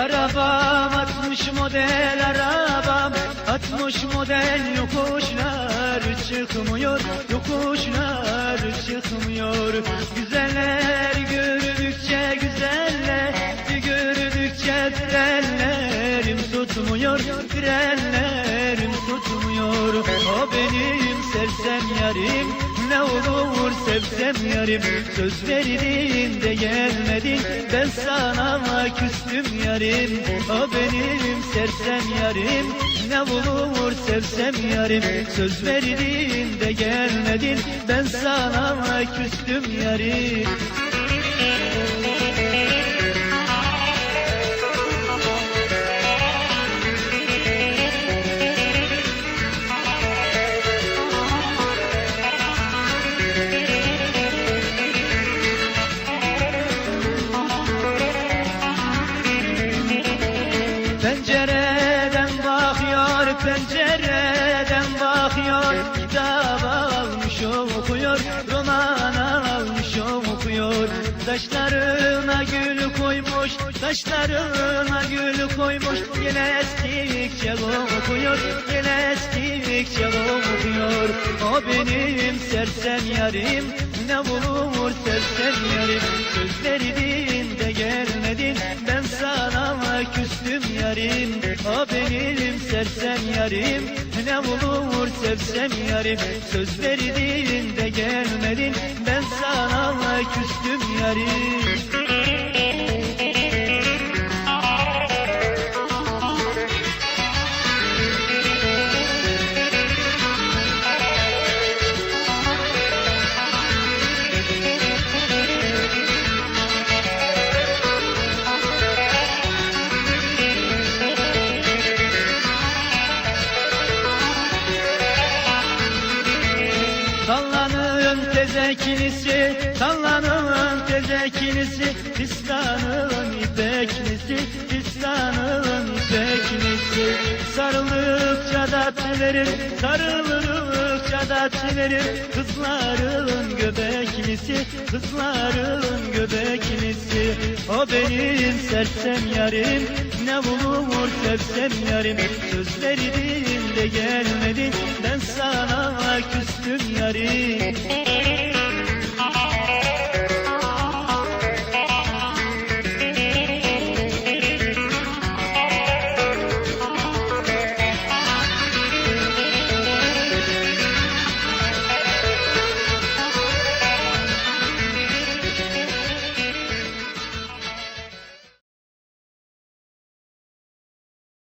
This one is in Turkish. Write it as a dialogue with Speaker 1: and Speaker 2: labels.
Speaker 1: Arabam 60 model arabam 60 model yokuşlar çıkmıyor yokuşlar çıkmıyor. Güzeller gördükçe güzeller gördükçe frenlerim tutmuyor frenlerim tutmuyor. O benim sersem yarim sevsem yarim Söz verdin de gelmedin Ben sana küstüm yarim O benim. Sersem yarim Ne olur sevsem yarim. Söz verdin de gelmedin Ben sana küstüm yarim Pencereden bakıyor, pencereden bakıyor. Kitap almış okuyor, roman almış okuyor. Taşlarına gül koymuş, taşlarına gül koymuş. Yine estikçe okuyor, yine estikçe okuyor O benim sersem yarim, ne bulur sersem yarim. Sözleri sana küstüm yarim O benim sersem yarim. Ne bulur sevsem yarim Söz verdin de gelmedin. Ben sana küstüm yarim teze kilisi Sallanın teze kilisi Pistanın ipeklisi Pistanın ipeklisi Sarıldıkça da tülerim Sarıldıkça da tülerim Kızların göbeklisi Kızların göbeklisi O benim sersem yarim Ne bulunur sevsem yarim. Sözleri dilimde gelmedi Ben sana küstüm yarim.